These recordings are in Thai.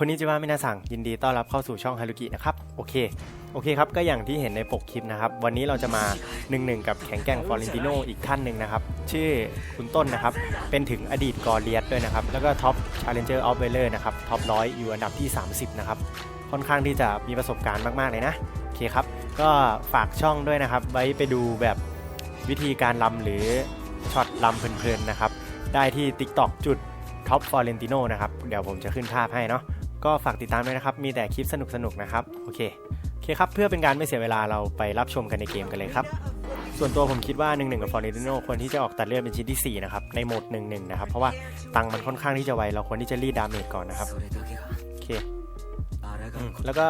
คนนี้จะว่าไมินาสั่งยินดีต้อนรับเข้าสู่ช่องฮารุกินะครับ โอเค โอเคครับ ก็อย่างที่เห็นในปกคลิปนะครับ วันนี้เราจะมา1นึกับแข็งแกร่งฟอร์เรนติโนอีกท่านหนึ่งนะครับ ชื่อคุณต้นนะครับ เป็นถึงอดีตกอรเลียสด้วยนะครับ แล้วก็ท็อปชาเลนเจอร์ออฟเวเลอร์นะครับ ท็อปร้อยอยู่อันดับที่ 30 นะครับ ค่อนข้างที่จะมีประสบการณ์มาก ๆ เลยนะ โอเคครับ ก็ฝากช่องด้วยนะครับ ไว้ไปดูแบบวิธีการลำหรือช็อตลำเพลินๆนะครับ ได้ที่ TikTok จุดท็อปฟอร์เรนติโนนะครับ เดี๋ยวผมจะขึ้นภาพให้เนาะ ก็ฝากติดตามด้วยนะครับ มีแต่คลิปสนุกๆนนะครับ โอเค โอเคครับ เพื่อเป็นการไม่เสียเวลาเราไปรับชมกันในเกมกันเลยครับ ส่วนตัวผมคิดว่า1นึ่งกับฟอร์นิโนควรที่จะออกตัดเลือดเป็นชิ้นที่ 4 นะครับ ในโหมด1-1นะครับ เพราะว่าตังค์มันค่อนข้างที่จะไว เราควรที่จะรีดดาเมจก่อนนะครับ โอเคแล้วก็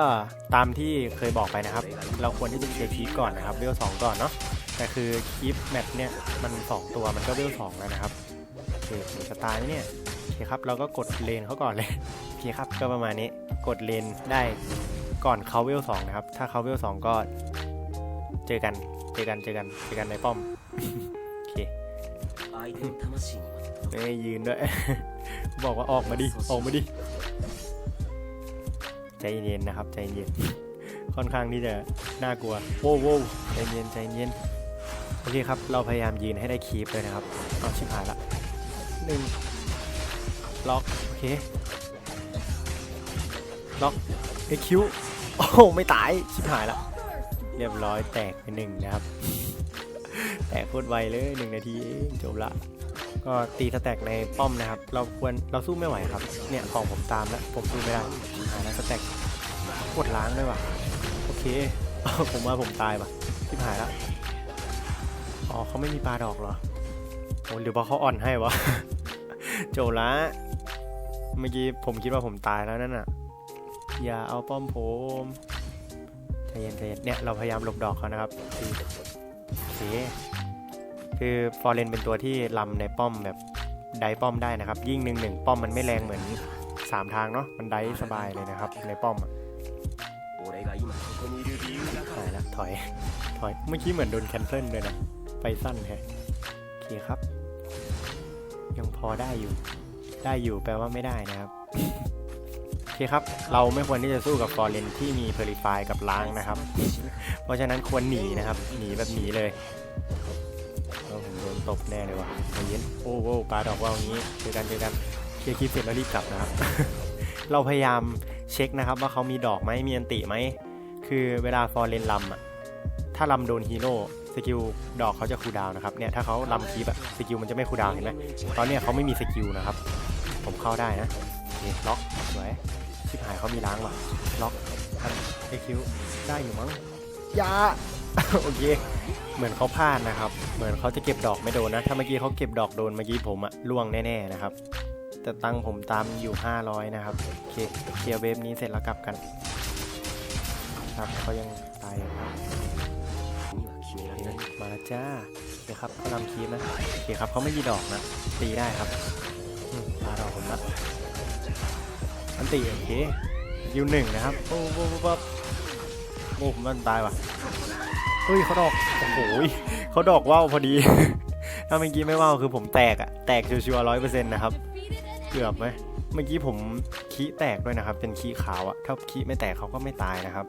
ตามที่เคยบอกไปนะครับ เราควรที่จะเคลียร์คีฟก่อนนะครับ เวลสองก่อนเนาะ แต่คือคีฟแมปเนี่ยมัน 2 ตัวมันก็เวลสองแล้วนะครับ โอเคผมจะตายเนี่ย โอเคครับ เราก็กดเลนเขาก่อนเลย เคครับก็ประมาณนี้กดเลนได้ก่อนเขาเวลสองนะครับ ถ้าเขาเวลสองก็เจอกันเจอกันเจอกันเจอกันในป้อมโอเคไม่ยืนด้วย บอกว่าออกมาดิออกมาดิใจเย็นนะครับใจเย็นค่อนข้างที่จะน่ากลัวโว้โวใจเย็นใจเย็นโอเคครับ เราพยายามยืนให้ได้คีปเลยนะครับเอาชิบหายละหนึ่งล็อกโอเค ล็อกเอคิวโอ้ไม่ตายชิบหายละเรียบร้อยแตกไปหนึ่งนะครับ แตกโคตรไวเลยหนึ่งนาทีจบละก็ตีสแต็กในป้อมนะครับ เราควรเราสู้ไม่ไหวครับ เนี่ยของผมตามแล้วผมสู้ไม่ได้หายแล้วสแต็กกดล้างด้วยว่ะโอเค ผมว่าผมตายว่ะทิบหายล้วอ๋อเขาไม่มีปลาดอกเหรอโอ้หรือว่าเขาอ่อนให้วะโจละเมื่อกี้ผมคิดว่าผมตายแล้วนั่นน่ะ อย่าเอาป้อมผมใจเย็นใจเย็นเนี่ยเราพยายามหลบดอกเขานะครับโอเคคือฟอร์เรนเป็นตัวที่ลำในป้อมแบบได้ป้อมได้นะครับ ยิ่งหนึ่งหนึ่งป้อมมันไม่แรงเหมือน 3 ทางเนาะมันได้สบายเลยนะครับ ในป้อมถอยละถอยถอยเมื่อกี้เหมือนโดนแคนเซิลเลยนะไปสั้นแฮะโอเคครับ ยังพอได้อยู่ ได้อยู่แปลว่าไม่ได้นะครับ เคครับ เราไม่ควรที่จะสู้กับฟอร์เรนที่มีเพลิฟายกับล้างนะครับ เพราะฉะนั้นควรหนีนะครับ หนีแบบหนีเลยเราผมโดนตบแน่เลยว่ะเย็นโอ้โหปลาดอกว่าอย่างนี้เจอกันเจอกันเคลียร์คลิปเสร็จแล้วรีบกลับนะครับ เราพยายามเช็คนะครับ ว่าเขามีดอกไหมมีอันติไหม คือเวลาฟอร์เรนลำอะ ถ้าลำโดนฮีโร่สกิลดอกเขาจะคูดาวนะครับ เนี่ยถ้าเขาลำคีบอะสกิลมันจะไม่คูดาวเห็นไหมตอนเนี้ยเขาไม่มีสกิลนะครับ ผมเข้าได้นะนี่ล็อกสวย ชิบหายเขามีล้างว่ะ ล็อกทันเอคิวได้อยู่มั้งยา โอเค เหมือนเขาพลาดนะครับ เหมือนเขาจะเก็บดอกไม่โดนนะ ถ้าเมื่อกี้เขาเก็บดอกโดนเมื่อกี้ผมอะล่วงแน่ๆนะครับ แต่ตังผมตามอยู่ 500 นะครับ โอเค เคลียร์เวฟนี้เสร็จแล้วกลับกัน ครับเขายังตายครับมาจ้าเดี๋ยวครับเขานำคีมนะ โอเคครับเขาไม่มีดอกนะ ตีได้ครับปาดอกผมนะ อันตีโอเคยูหนึ่งนะครับโอ้โหโอ้ผมมันตายว่ะเฮ้ยเขาดอกโอ้โหเขาดอกว่าวพอดี ถ้าเมื่อกี้ไม่ว่าวคือผมแตกอะแตกชัวร์ร้อยเปอร์เซ็นต์นะครับเกือบไหมเมื่อกี้ผมคีแตกด้วยนะครับ เป็นคีขาวอะถ้าคีไม่แตกเขาก็ไม่ตายนะครับ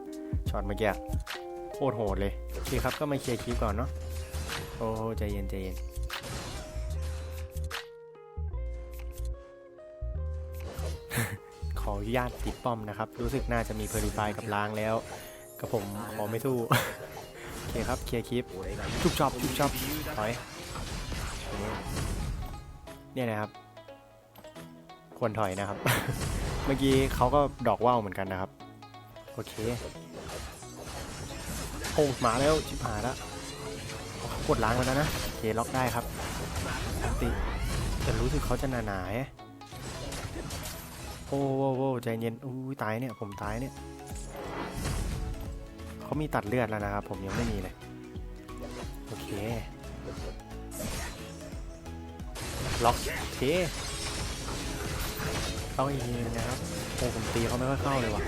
ช็อตเมื่อกี้โคตรโหดเลยโอเคครับก็มาเคลียร์คลิปก่อนเนาะโอ้ใจเย็นใจเย็น ขออนุญาตติดป้อมนะครับ รู้สึกน่าจะมีเพอร์ลิฟายกับล้างแล้วก็ผมขอไม่สู้ โอเคครับ เคลียร์คลิปชุบชอบชุบชอบถอยเนี่ยนะครับ ควรถอยนะครับ เมื่อกี้เขาก็ดอกว่าวเหมือนกันนะครับ โอเคโอ้มาแล้วชิบหายแล้วกดล้างแล้วนะ โอเคล็อกได้ครับติแต่รู้สึกเขาจะหนาหนาๆแฮะ โอ้โหใจเย็นอู้ยตายเนี่ยผมตายเนี่ยเขามีตัดเลือดแล้วนะครับผมยังไม่มีเลยโอเคล็อกโอเคต้องอีกทีนึงนะครับโอ้ผมตีเขาไม่ค่อยเข้าเลยว่ะ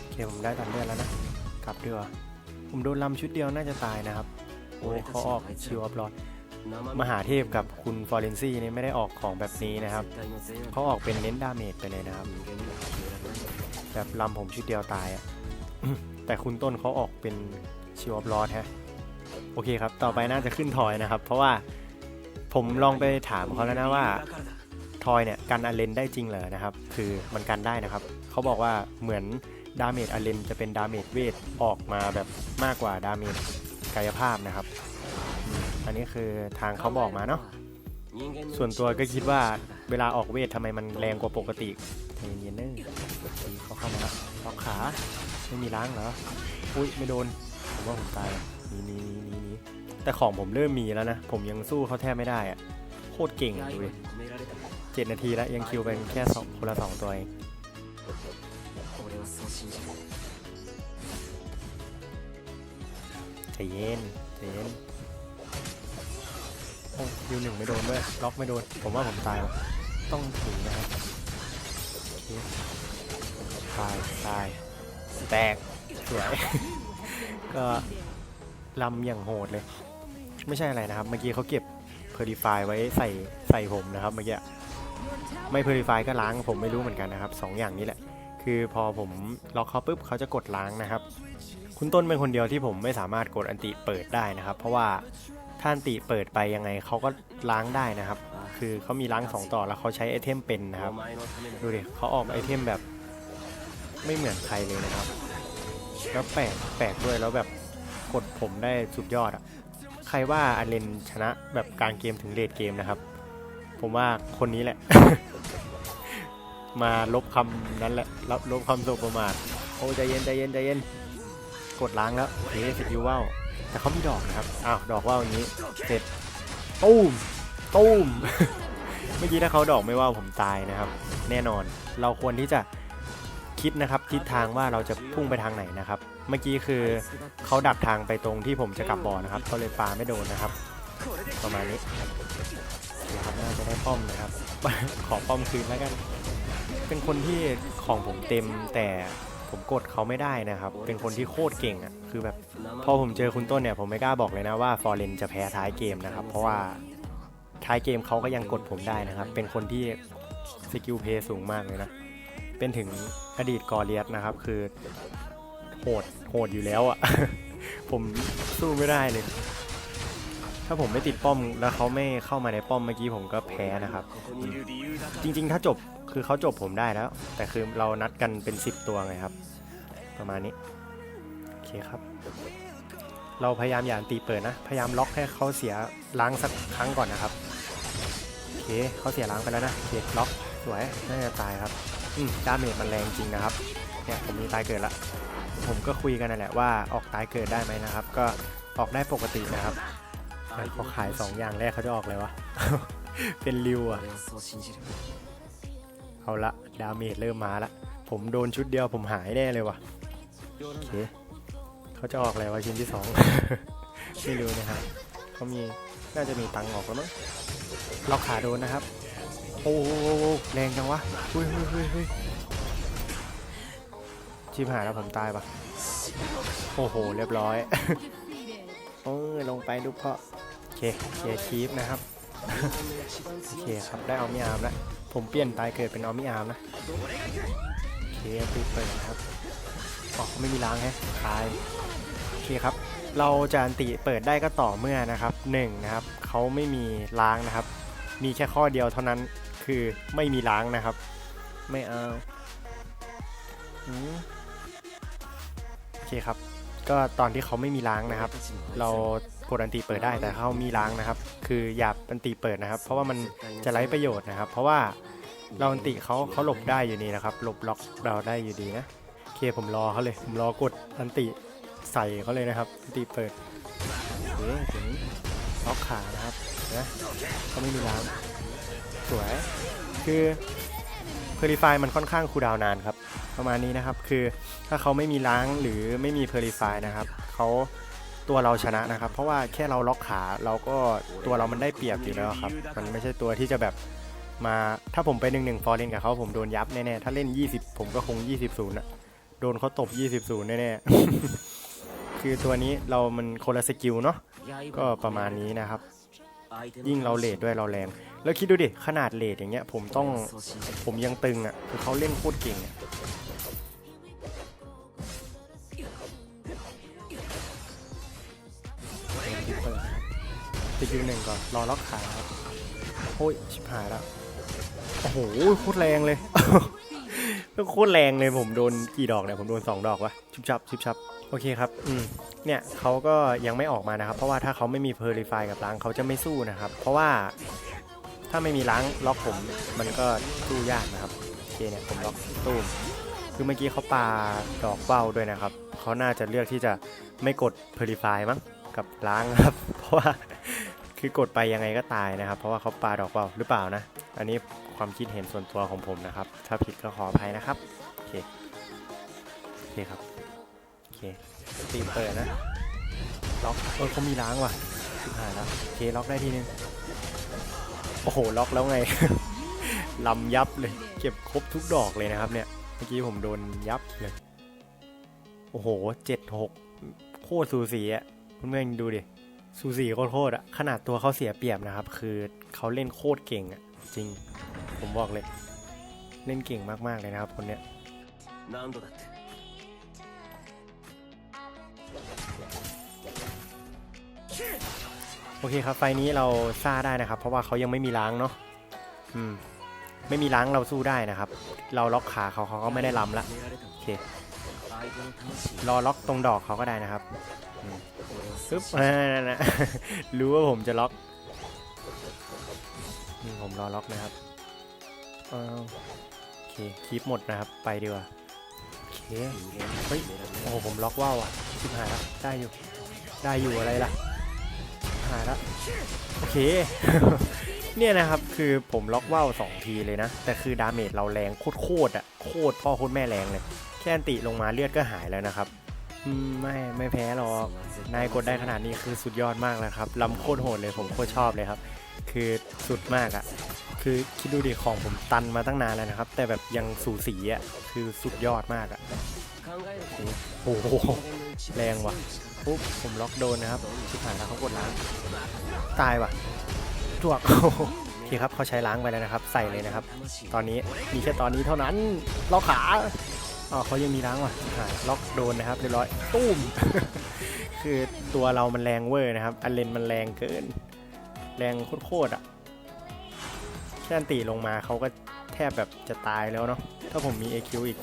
โอเคผมได้ตัดเลือดแล้วนะ กลับดีกว่าผมโดนลำชุดเดียวน่าจะตายนะครับ โอ้เขาออกชิวอัพลอด มหาเทพกับคุณฟอร์เรนซี่นี่ไม่ได้ออกของแบบนี้นะครับเขาออกเป็นเน้นดาเมจไปเลยนะครับ แบบลำผมชุดเดียวตายอะแต่คุณต้นเขาออกเป็นชิวอฟลอดฮะโอเคครับ ต่อไปน่าจะขึ้นทอยนะครับ เพราะว่าผมลองไปถามเขาแล้วนะว่าทอยเนี่ยกันอเลนได้จริงเหรอนะครับ คือมันกันได้นะครับ เขาบอกว่าเหมือนดาเมจอเลนจะเป็นดาเมจเวทออกมาแบบมากกว่าดาเมจกายภาพนะครับ อืมอันนี้คือทางเขาบอกมาเนาะส่วนตัวก็คิดว่าเวลาออกเวททำไมมันแรงกว่าปกติใจเย็นๆเนอะทีเขาเข้ามาแล้วล็อกขาไม่มีล้างเหรออุ้ยไม่โดนผมว่าผมตายหนีหนีหนีหนีหนีแต่ของผมเริ่มมีแล้วนะ ผมยังสู้เขาแทบไม่ได้อะโคตรเก่งอะดูดิเจ็ดนาทีแล้วยังคิวเป็นแค่สองคนละสองตัวเองใจเย็นใจเย็น ยูหนึ่งไม่โดนด้วยล็อกไม่โดน ผมว่าผมตายว่ะต้องถึงนะครับตายตายแตกสวย ก็ลำอย่างโหดเลย ไม่ใช่อะไรนะครับ เมื่อกี้เขาเก็บเพอร์ i ฟายไว้ใส่ใส่ผมนะครับเมื่อกี้ไม่เพอร์ i ฟายก็ล้างผมไม่รู้เหมือนกันนะครับสองอย่างนี้แหละ คือพอผมล็อกเขาปุ๊บเขาจะกดล้างนะครับ คุณต้นเป็นคนเดียวที่ผมไม่สามารถกดอันติเปิดได้นะครับ เพราะว่า ถ้านติเปิดไปยังไงเขาก็ล้างได้นะครับ คือเขามีล้างสองต่อแล้วเขาใช้ไอเทมเป็นนะครับ ดูดิเขาออกไอเทมแบบไม่เหมือนใครเลยนะครับ แล้วแปลกแปลกด้วยแล้วแบบกดผมได้สุดยอดอะใครว่าอาเลนชนะแบบกลางเกมถึงเลดเกมนะครับ ผมว่าคนนี้แหละ มาลบคำนั้นแหละลบลบคำสบประมาทโอ้ใจเย็นใจเย็นใจเย็น กดล้างแล้วเฮ้สกิลว่าว แต่เขามีดอกนะครับ อ้าว ดอกว่าวอย่างนี้ เสร็จตู้มตู้ม เมื่อกี้ถ้าเขาดอกไม่ว่าผมตายนะครับ แน่นอน เราควรที่จะคิดนะครับทิศทางว่าเราจะพุ่งไปทางไหนนะครับ เมื่อกี้คือเขาดักทางไปตรงที่ผมจะกลับบ่อนะครับเขาเลยปาไม่โดนนะครับ ประมาณนี้โอเคครับน่าจะได้ป้อมนะครับ ขอป้อมคืนแล้วกัน เป็นคนที่ของผมเต็มแต่ ผมกดเขาไม่ได้นะครับ เป็นคนที่โคตรเก่งอะ คือแบบพอผมเจอคุณต้นเนี่ย ผมไม่กล้าบอกเลยนะว่าฟอร์เรนจะแพ้ท้ายเกมนะครับ เพราะว่าท้ายเกมเขาก็ยังกดผมได้นะครับ เป็นคนที่สกิลเพย์สูงมากเลยนะ เป็นถึงอดีตกอเลียสนะครับ คือโหดโหดอยู่แล้วอะ ผมสู้ไม่ได้เลย ถ้าผมไม่ติดป้อมแล้วเขาไม่เข้ามาในป้อมเมื่อกี้ผมก็แพ้นะครับ จริง ๆ ถ้าจบคือเขาจบผมได้แล้ว แต่คือเรานัดกันเป็น 10 ตัวไงครับ ประมาณนี้โอเคครับ เราพยายามอย่าตีเปิดนะ พยายามล็อกให้เขาเสียล้างสักครั้งก่อนนะครับโอเคเขาเสียล้างไปแล้วนะโอเคล็อกสวยน่าจะตายครับอืมดาเมจมันแรงจริงนะครับเนี่ยผมมีตายเกิดละผมก็คุยกันนั่นแหละว่าออกตายเกิดได้ไหมนะครับ ก็ออกได้ปกตินะครับ เขาขาย2อย่างแรกเขาจะออกเลยวะ เป็นริวอะเอาละดาเมจเริ่มมาละ ผมโดนชุดเดียวผมหายแน่เลยว่ะโอเคเขาจะออกอะไรวะชิ้นที่สองไม่รู้นะครับเขามีน่าจะมีตังค์ออกแล้วมั้งล็อกขาโดนนะครับ โอ้โหแรงจังวะเฮ้ยเฮ้ยเฮ้ยเฮ้ยชิบหายแล้วผมตายปะโอ้โห เรียบร้อยโอ้ยลงไปดูเพาะโอ เคเคลียร์คีฟนะครับ โอเคครับได้เอามีอาร์มแล้ว ผมเปลี่ยนตายเกิดเป็นออมิอาร์มนะโอเคปิดเปิดนะครับอ๋อเขาไม่มีล้างแฮะตายโอเคครับ เราจะอันติเปิดได้ก็ต่อเมื่อนะครับหนึ่งนะครับเขาไม่มีล้างนะครับ มีแค่ข้อเดียวเท่านั้นคือไม่มีล้างนะครับ ไม่เอาโอเคครับ ก็ตอนที่เขาไม่มีล้างนะครับ เรากดอันติเปิดได้แต่เขามีล้างนะครับ คืออย่าอันติเปิดนะครับ เพราะว่ามันจะไร้ประโยชน์นะครับ เพราะว่าเราอันติเขาเขาหลบได้อยู่นี่นะครับหลบล็อกเราได้อยู่ดีนะโอเคผมรอเขาเลย ผมรอกดอันติใส่เขาเลยนะครับอันติเปิดโอเคถึงล็อกขานะครับนะเขาไม่มีล้างสวยคือเพอร์ i ฟายมันค่อนข้างคูดาวนานครับ ประมาณนี้นะครับ คือถ้าเขาไม่มีล้างหรือไม่มีเพอร์ i ฟายนะครับเขาตัวเราชนะนะครับ เพราะว่าแค่เราล็อกขาเราก็ตัวเรามันได้เปรียบอยู่แล้วครับ มันไม่ใช่ตัวที่จะแบบมาถ้าผมไปหนึ่งหนึ่งฟอร์เรนกับเขาผมโดนยับแน่ๆ ถ้าเล่น 20 ผมก็คง 20ศูนย์อะโดนเขาตบ 20ศูนย์แน่ๆ คือตัวนี้เรามันคนละสกิลเนาะก็ประมาณนี้นะครับ ยิ่งเราเลทด้วยเราแรง แล้วคิดดูดิ ขนาดเลทอย่างเงี้ยผมต้องผมยังตึงอะคือเขาเล่นโคตรเก่งอะ สกิลหนึ่งก่อน รอล็อกขาโอ้ย ชิบหายแล้ว โอ้โหโคตรแรงเลยโคตรแรงเลยผมโดนกี่ดอกเนี่ย ผมโดนสองดอกวะชุบชับชุบชับ โอเคครับ อืมเนี่ยเขาก็ยังไม่ออกมานะครับ เพราะว่าถ้าเขาไม่มีเพอร์ลิฟายกับล้างเขาจะไม่สู้นะครับ เพราะว่าถ้าไม่มีล้างล็อกผมมันก็สู้ยากนะครับโอเคเนี่ยผมล็อกตู้มคือเมื่อกี้เขาปาดอกเบ้าด้วยนะครับเขาน่าจะเลือกที่จะไม่กดเพอร์ลิฟายมั้งกับล้างครับ เพราะว่า คือกดไปยังไงก็ตายนะครับ เพราะว่าเขาปาดอกเบ้าหรือเปล่านะ อันนี้ความคิดเห็นส่วนตัวของผมนะครับ ถ้าผิดก็ขออภัยนะครับ โอเค โอเคครับ โอเคตีเปิดนะ ล็อกเออเขามีล้างว่ะชิบหายแล้วโอเคล็อกได้ทีนึง โอ้โห ล็อกแล้วไง ลำยับเลย เก็บครบทุกดอกเลยนะครับเนี่ย เมื่อกี้ผมโดนยับเลย โอ้โหเจ็ดหกโคตรสูสีอะเพื่อนๆดูดิ ซูสี่โคตรอะขนาดตัวเขาเสียเปรียบนะครับ คือเขาเล่นโคตรเก่งอะจริง ผมบอกเลย เล่นเก่งมากๆเลยนะครับคนเนี้ยโอเคครับ ไฟนี้เราซ่าได้นะครับ เพราะว่าเขายังไม่มีล้างเนาะอืม ไม่มีล้างเราสู้ได้นะครับ เราล็อกขาเขาเขาก็ไม่ได้ล้ำละโอเครอล็อกตรงดอกเขาก็ได้นะครับ ปึ๊บรู้ว่าผมจะล็อกนี่ผมรอล็อกนะครับโอเคคลิปหมดนะครับ ไปดีกว่าโอเคเฮ้ยโอ้ผมล็อกว่าวอะชิบหายแล้วได้อยู่ ได้อยู่อะไรล่ะหายละโอเค เนี่ยนะครับคือผมล็อกว่าวสองทีเลยนะ แต่คือดาเมจเราแรงโคตรโคตรอะโคตรพ่อโคตรแม่แรงเลย แค่นติลงมาเลือดก็หายแล้วนะครับ ไม่ไม่แพ้หรอก นายกดได้ขนาดนี้คือสุดยอดมากแล้วครับลำโคตรโหดเลยผมโคตรชอบเลยครับ คือสุดมากอะ่ะ คือคิดดูดิของผมตันมาตั้งนานแล้วนะครับ แต่แบบยังสูสีอะ่ะคือสุดยอดมากอะ่ะโอ้โหแรงว่ะปุ๊บผมล็อกโดนนะครับชิบหายแล้วเขากดล้างตายว่ะจวกที่ครับเขาใช้ล้างไปแล้วนะครับ ใส่เลยนะครับ ตอนนี้มีแค่ตอนนี้เท่านั้นล็อกขา อ๋อเขายังมีล้างว่ะหายล็อกโดนนะครับเรียบร้อยตุ้ม คือตัวเรามันแรงเวอร์นะครับอันเลนมันแรงเกิน แรงโคตรอะแค่อนตีลงมาเขาก็แทบแบบจะตายแล้วเนาะถ้าผมมี AQ อีก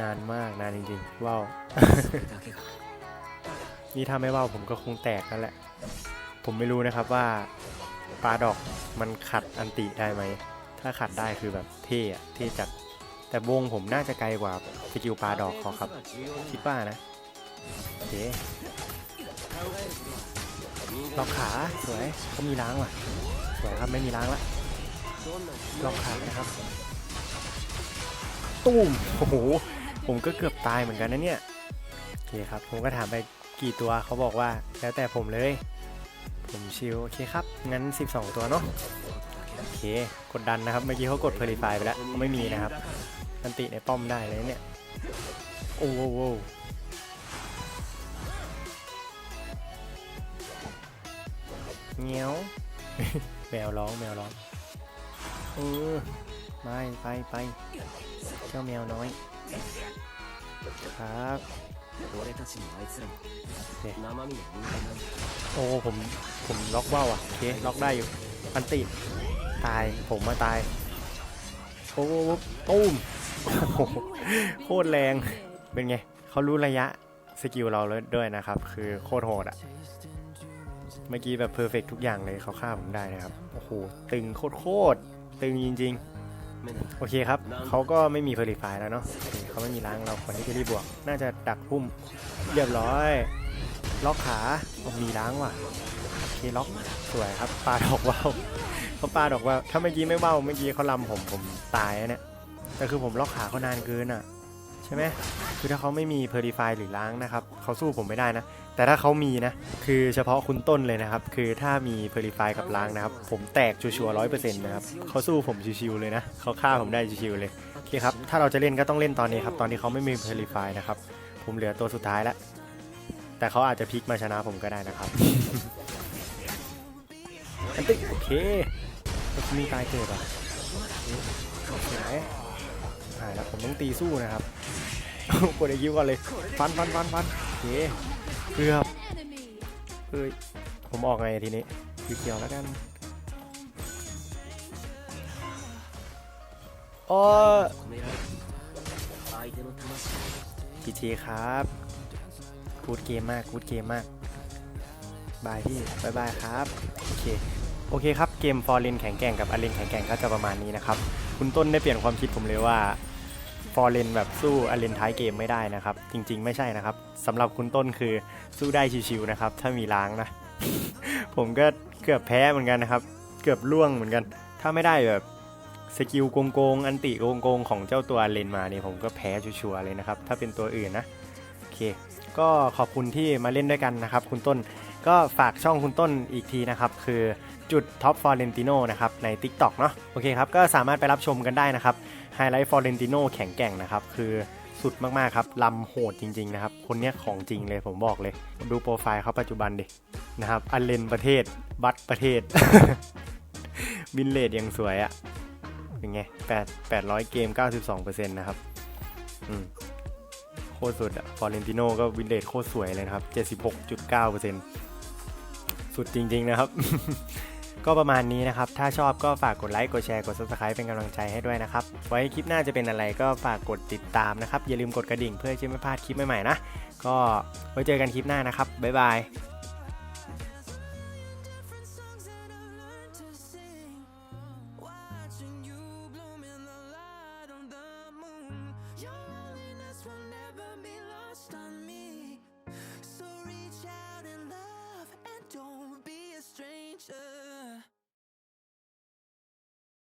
นานมากนานจริงๆว้าวนี่ถ้าไม่ว้าวผมก็คงแตกนั่นแหละ ผมไม่รู้นะครับว่าปลาดอกมันขัดอันติได้ไหม ถ้าขัดได้คือแบบเท่อะเท่จัด แต่วงผมน่าจะไกลกว่าสกิลปลาดอกเขาครับ คิดว่านะโอเคล็อกขาสวยเขามีล้างว่ะ สวยครับไม่มีล้างละล็อกขานะครับ ตุ้มโอ้โหผมก็เกือบตายเหมือนกันนะเนี่ยโอเคครับ ผมก็ถามไปกี่ตัวเขาบอกว่า แล้วแต่ผมเลย ผมชิลโอเคครับ งั้น 12 ตัวเนาะ คกดดันนะครับ เมื่อกี้เขากดเพลิฟายไปแล้วเขาไม่มีนะครับตันติในป้อมได้เลยเนี่ย โอ้โหเงี้ยวแมวร้องแมวร้องเออไปไปไปเจ้าแมวน้อย ครับโอ้ผมผมล็อกว่าวอะโอเคล็อกได้อยู่ปันติ ตายผมมาตายโอ้โหตุ้มโอ้โหโคตรแรงเป็นไงเขารู้ระยะสกิลเราแล้วด้วยนะครับ คือโคตรโหดอะเมื่อกี้แบบเพอร์เฟกทุกอย่างเลยเขาฆ่าผมได้นะครับ โอ้โห ตึงโคตรโคตรตึงจริง目のๆโอเคครับ เขาก็ไม่มีเพลิฟายแล้วเนาะโอเคเขาไม่มีล้างเราคนที่จะรีบบวก น่าจะดักพุ่มเรียบร้อย ล็อกขาโอ้มีล้างว่ะ โอเคล็อกสวยครับปลาดอกว่าว เขาปาดอกว่าถ้าเมื่อกี้ไม่ว่าวเมื่อกี้เขาลำผมผมตายนะเนี่ยแต่คือผมล็อกขาเขานานเกินอะ ใช่ไหมคือถ้าเขาไม่มีเพอร์ i ฟายหรือล้างนะครับเขาสู้ผมไม่ได้นะ แต่ถ้าเขามีนะ คือเฉพาะคุณต้นเลยนะครับ คือถ้ามีเพอร์ i ฟายกับล้างนะครับ ผมแตกชัวร์ร้อยเปอร์เซ็นต์นะครับเขาสู้ผมชิวๆเลยนะเขาฆ่าผมได้ชิวๆเลยโอเคครับถ้าเราจะเล่นก็ต้องเล่นตอนนี้ครับตอนที่เขาไม่มีเพอร์ i ฟายนะครับผมเหลือตัวสุดท้ายแล้วแต่เขาอาจจะพลิกมาชนะผมก็ได้นะครับโอเค อกี้มีตายเกิดอะเห็นไหมหายแล้วผมต้องตีสู้นะครับกดไอคิวก่อนเลยฟันฟันฟันฟันเฮ้เกือบเฮ้ยผมออกไงทีนี้คิวเขียวแล้วกันโอ้พีเจครับกูดเกมมากกูดเกมมากบายพี่บายบายครับ โอเค โอเคครับ เกมฟอร์เรนแข็งแกร่งกับอาเลนแข็งแกร่งก็จะประมาณนี้นะครับ คุณต้นได้เปลี่ยนความคิดผมเลยว่าฟอร์เรนแบบสู้อาเลนท้ายเกมไม่ได้นะครับ จริง ๆ ไม่ใช่นะครับสำหรับคุณต้นคือสู้ได้ชิวๆนะครับ ถ้ามีล้างนะ ผมก็เกือบแพ้เหมือนกันนะครับ เกือบล่วงเหมือนกัน ถ้าไม่ได้แบบสกิลโกงๆอันติโกงๆของเจ้าตัวอาเลนมาเนี่ยผมก็แพ้ชัวร์เลยนะครับ ถ้าเป็นตัวอื่นนะโอเค ก็ขอบคุณที่มาเล่นด้วยกันนะครับ คุณต้นก็ฝากช่องคุณต้นอีกทีนะครับ คือ จุดท็อปฟอร์เรนติโนนะครับใน TikTok เนาะโอเคครับ ก็สามารถไปรับชมกันได้นะครับไฮไลท์ฟอร์เรนติโนแข็งแกร่งนะครับ คือสุดมากๆครับลำโหดจริง ๆ นะครับ คนเนี้ยของจริงเลยผมบอกเลย ดูโปรไฟล์เขาปัจจุบันดินะครับอันเลนประเทศ บัตประเทศ บินเลดยังสวยอะเป็นไง8 800เกม92%นะครับอืมโคตรสุดอะฟอร์เรนติโนก็วินเลดโคตรสวยเลยนะครับ76.9%สุดจริง ๆ นะครับ ก็ประมาณนี้นะครับ ถ้าชอบก็ฝากกดไลค์ กดแชร์ กด subscribe เป็นกำลังใจให้ด้วยนะครับ ไว้คลิปหน้าจะเป็นอะไรก็ฝากกดติดตามนะครับ อย่าลืมกดกระดิ่งเพื่อจะไม่พลาดคลิปใหม่ๆนะ ก็ไว้เจอกันคลิปหน้านะครับ บ๊ายบาย